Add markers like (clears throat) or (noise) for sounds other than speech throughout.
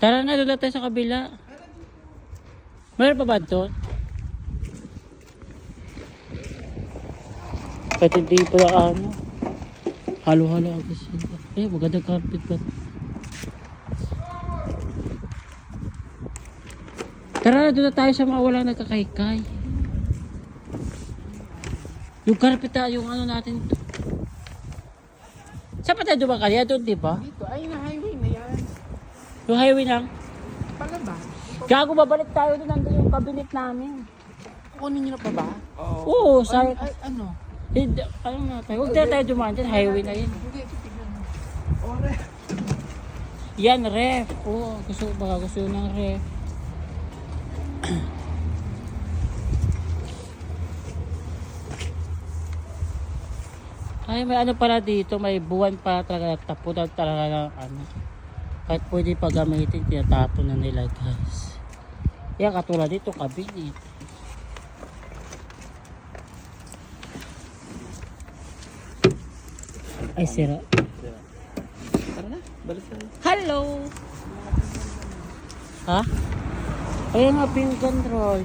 Tara na, doon tayo sa kabila. Meron pa ba doon? Kahit hindi pa ano. Halo-halo ako sila. Eh, maganda carpet ba? Tara na, doon tayo sa mga walang nagkakaykay. Yung carpet na, yung ano natin. Saan pa tayo dumaan kanina? Doon, di ba? Dito, ay na highway. Yung highway lang. Palabas. Gago, babalik tayo doon. Nandun yung cabinet namin. Kunin niyo na pa ba? Oo, sa... Ay, ay, ano? Hindi, ano na tayo? Huwag tayo tayo dumaan dyan. Highway na yun. Hindi, titignan mo. Ore. Yan, ref. Oo, gusto, baka gusto ng ref. Ay, may ano pala dito, may buwan pa talaga, tapunan talaga ng ano. Kahit pwede pa gamitin, tinatapon na nila guys. Yan, katulad dito, cabinet. Ay, sira. Tara na, balik. Hello! Ha? Ayan nga, pin control.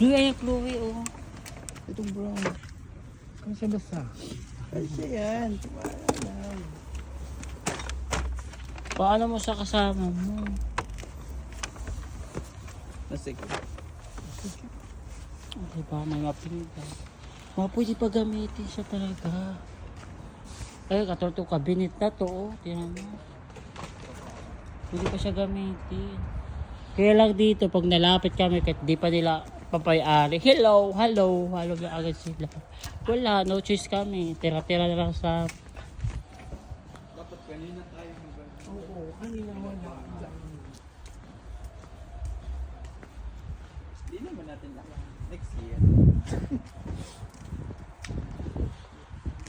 Chloe, ayan, Chloe, oh. Itong brown. Basta? Ay, siya yan. Wala lang. Paano mo sa kasama mo? Nasik. Okay ba, may mapinta. Mga pwede pa gamitin siya talaga. Ay, katulad itong cabinet na to, oh. Tingnan mo. Pwede pa siya gamitin. Kaya lang dito, pag nalapit kami, kahit di pa nila papayari. Hello, hello, hello na agad sila. Wala, no choice kami. Tira-tira na lang sa... Oo,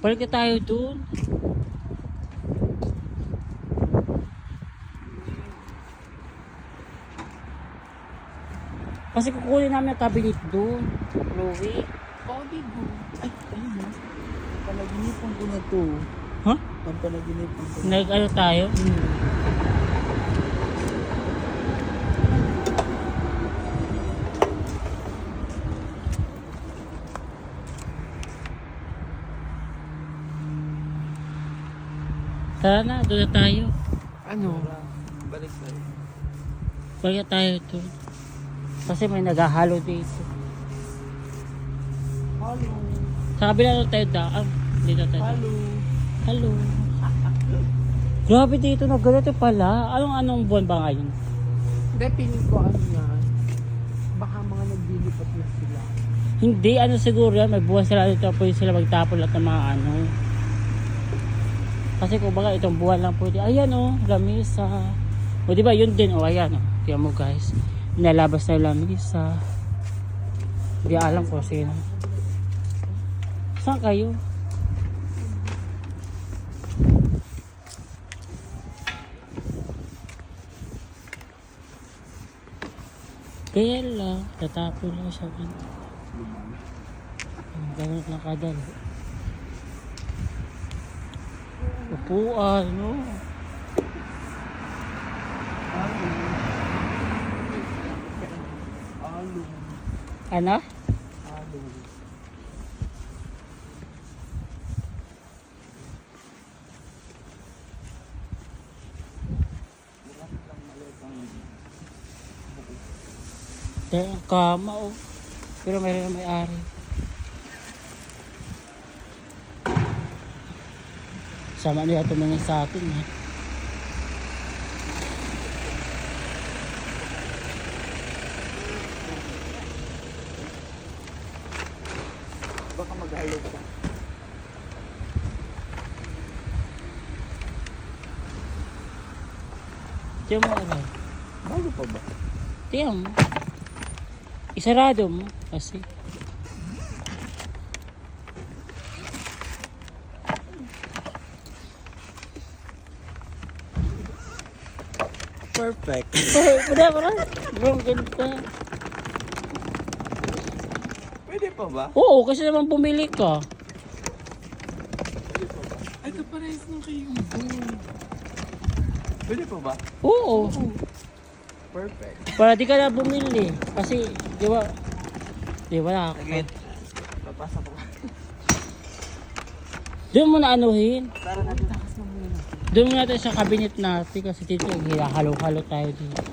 Balik na tayo dun. Kasi kukunin namin ang cabinet dun. Chloe. Oh, di go. Ay, ayun na. Panaginipan ko na to. Ha? Ang panaginipan ko. Nag ano tayo? Tara na, doon na tayo. Ano? Balik tayo. Balik na tayo doon. Kasi may naghahalo dito. Hello. Sa kabila na tayo daan. Dito tayo. Hello. Hello. Grabe dito na ganito pala. Anong anong buwan ba ngayon? Hindi, piling ko ano yan. Baka mga naglilipat na sila. Hindi, ano siguro yan, may buwan sila dito, pwede sila magtapon lahat ng mga ano. Kasi kung baga itong buwan lang pwede, ayan oh, lamisa. O di ba yun din, oh ayan oh. Tingnan mo guys, nilalabas na yung lamisa. Hindi alam ko sino. Saan kayo? Kaya lang, tatapon lang siya. Ganun lang kadali. Upuan, no? Ano? Kama, oh. Pero meron na may-ari. Sama nila tumingin sa atin, eh. Baka maghalo ka. Tiyan mo, ano? Bago pa ba? Tiyan mo. Isarado mo. Kasi. Perfect. Pwede, pwede. Bro, ganito. Pwede pa ba? Oo, kasi naman bumili ka. Ay, kaparehas ng kayong boy. Pwede po ba? Oo. Perfect. Para di ka na bumili. Kasi, di ba? Di ba na Sige. Papasok ko. Doon mo na anuhin. Tara natin. Doon natin sa cabinet natin kasi dito halo-halo tayo dito.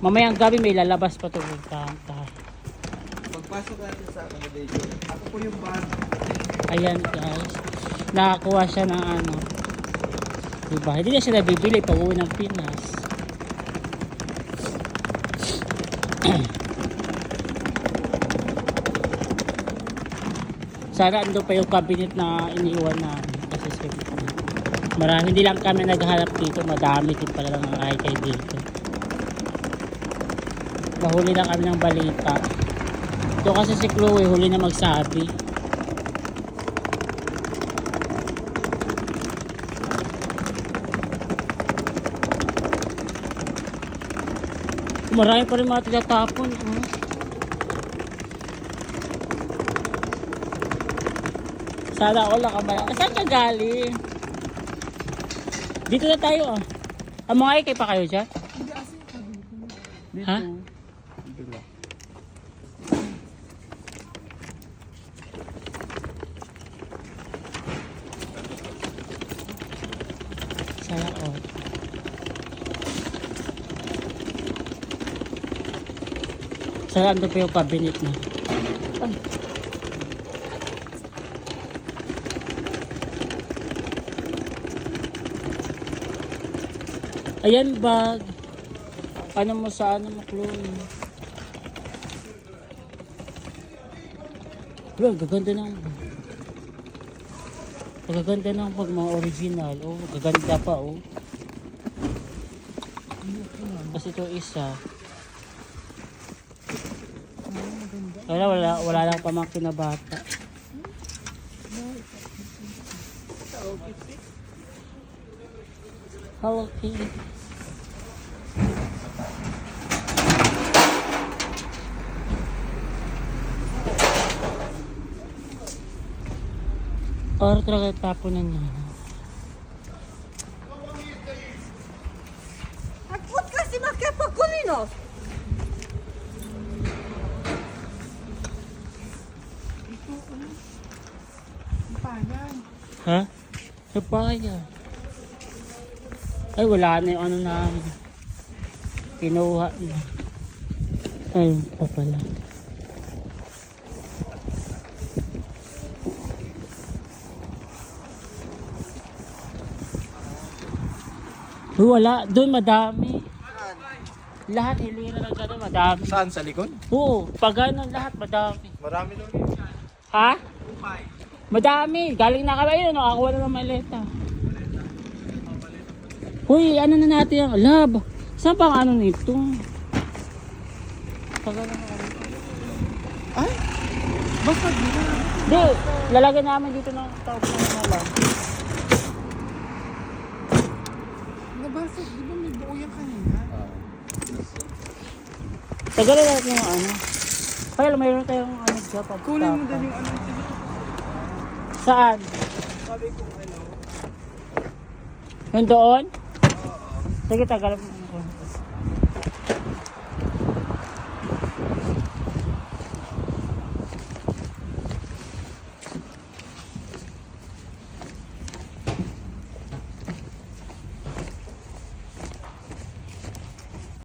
Mamayang gabi may lalabas pa ito. Kanta. Pagpasok natin sa accommodation, ako po yung bar. Ayan guys. Nakakuha siya ng ano. Diba? Hindi na siya nabibili pag uwi ng Pinas. (clears throat) Sana ando pa yung cabinet na iniiwan namin. Marami, hindi lang kami naghanap dito. Madami din pala ng mga dito. Nahuli lang kami ng balita. Ito kasi si Chloe, huli na magsabi. Marami pa rin mga tinatapon. Oh. Sana all nakabaya. Saan ka galing? Dito na tayo ah. Ang mga ikay pa kayo dyan? Dito. Ha? Dito lang. Sana ando pa yung cabinet na. Ay. Ayan bag. Ano mo sa ano mo, Chloe? Wala, gaganda ng Gaganda ng pag mga original. Oh, gaganda pa oh. Kasi ito isa. Wala, wala, wala lang pamangkin na bata. Hello, Kitty. Or talaga tapunan niya. Откуда kasi makapagkulinos? Ha? Sa paya. Ay, wala na yung ano na kinuha na. Ay, pa pala. Uy, wala. Doon madami. Lahat hilira lang gano'n, madami. Saan? Sa likod? Oo, pag gano'n lahat madami. Marami doon. Ha? Madami. Galing na kami. Ayun, nakakuha na ng maleta. Uy, ano na natin yung lab? Saan pa ang ano nito? Na. Ay! Basta dito. Hindi, lalagyan namin dito ng tawag na mga lab. Nabasa, di ba may buo yan kanina? Tagalan natin yung ano. Kaya mayroon tayong ano dyan. Kunin mo din yung ano. Saan? Sabi ko ano. Yung doon? Sige, tagal mo.